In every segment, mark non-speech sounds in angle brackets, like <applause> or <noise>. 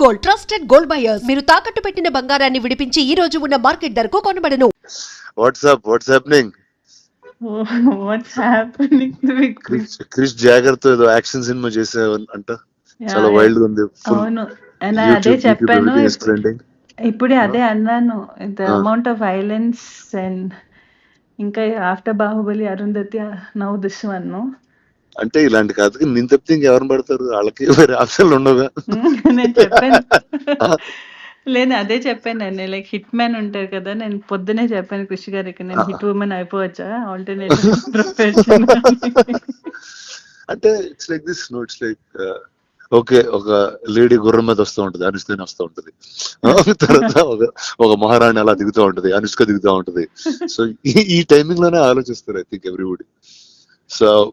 Gold trusted gold buyers మీరు తాకట్టు పెట్టిన బంగారాన్ని విడిపించి ఈ రోజు ఉన్న మార్కెట్ ధరకు కొనబడను. What's up what's happening what's happening <laughs> with Chris? Krish Krish జాగర్తో ఏదో యాక్షన్ సినిమా చేసే అంట. చాలా వైల్డ్గా ఉంది. అవును. అదే చెప్పాను. ఇప్పుడే అదే అన్నాను. The Ah. Amount of violence and ఇంకా after Baahubali Arundhati now this one అంటే ఇలాంటి కథకి నేను తప్పితే ఇంకెవరిని పడతారు? వాళ్ళకి వేరే ఆప్షన్లు ఉండవుగా. <laughs> నేను చెప్పాను. లేదు అదే చెప్పాను నేను. లైక్ హిట్ మ్యాన్ ఉంటారు కదా నేను పొద్దునే చెప్పాను కృషి గారికి నేను హిట్ ఉమెన్ అయిపోవచ్చా? Alternate profession. అంటే it's like this no it's like okay ఒక లేడీ గుర్రం మీద వస్తూ ఉంటది అనుష్కని వస్తూ ఉంటది. తర్వాత ఒక ఒక మహారాణి అలా దిగుతూ ఉంటది అనుష్క దిగుతూ ఉంటది. సో ఈ టైమింగ్లోనే ఆలోచిస్తారు I think everybody so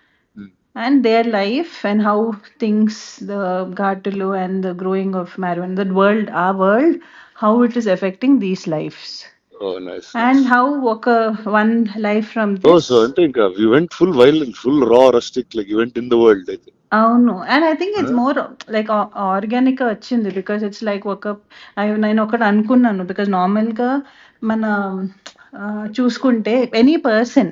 And their life and how things the Gatulu and the growing of marijuana, the world, our world, how it is affecting these lives. Oh, nice. And nice. how okay, one life from this. Oh, so I think uh, we went full violent, full raw, rustic, like you went in the world. I think. అవును and I think it's more like organic వచ్చింది because it's like ఒక I- నేను ఒకటి అనుకున్నాను because నార్మల్గా మన చూసుకుంటే any person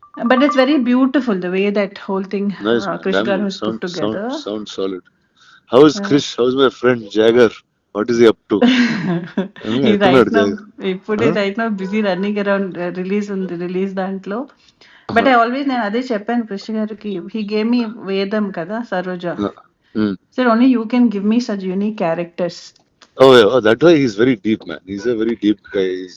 but it's very beautiful the way that whole thing nice. uh, man. Krish Damn, Garu has sound, put together Sound, sound solid. How is Chris? How's my friend Jagger? What is he up to? <laughs> ఈ ఎట్టున్నాడు right now Jagan? ఇప్పుడే right now busy running around release ఉంది release దాంట్లో but I always నేను అదే చెప్పాను కృష్ణ గారికి he gave మీ వేదం కదా Saroja Mm. Sir only you can give me such unique characters Oh, yeah. oh, that way he's very deep, man. He's a very deep guy. He's,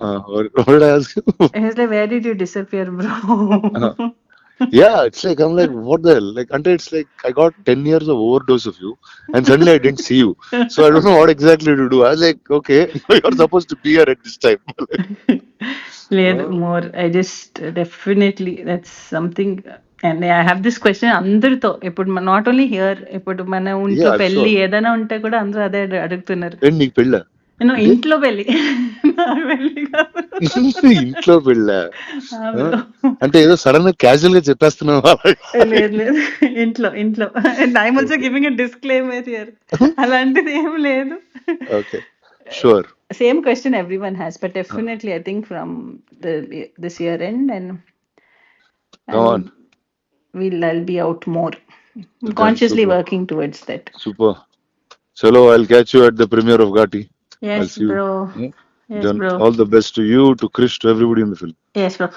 what I ask He was like, "Where did you disappear, bro?" Uh, yeah it's like i'm like what the hell like until it's like i got 10 years of overdose of you and suddenly i didn't see you so i don't know what exactly to do i was like okay <laughs> you're supposed to be here at this time లేదు more I just definitely that's something and I have this question అందరితో ఇప్పుడు not only here ఇప్పుడు మన ఇంట్లో Yeah, పెళ్లి sure. ఏదైనా ఉంటే కూడా అందరూ అదే అడు- అడుగుతున్నారు ఏంటి నీకు పెళ్ళ నేను ఇంట్లో పెళ్ళి. ఇంట్లో పెళ్ళ. అంటే ఏదో సడన్ క్యాజువల్గా చెప్పేస్తున్నావా లేదు లేదు ఇంట్లో ఇంట్లో I'm also giving a disclaimer here అలాంటిది ఏం లేదు okay sure same question every one has but definitely I think from this year end and we'll I'll be out more. Consciously super. working towards that. Super చలో I'll catch you at the premiere of Ghaati Yes, you. bro. Hmm? Yes, Then bro. all the best to you, to Krish, to everybody in the film. Yes, bro.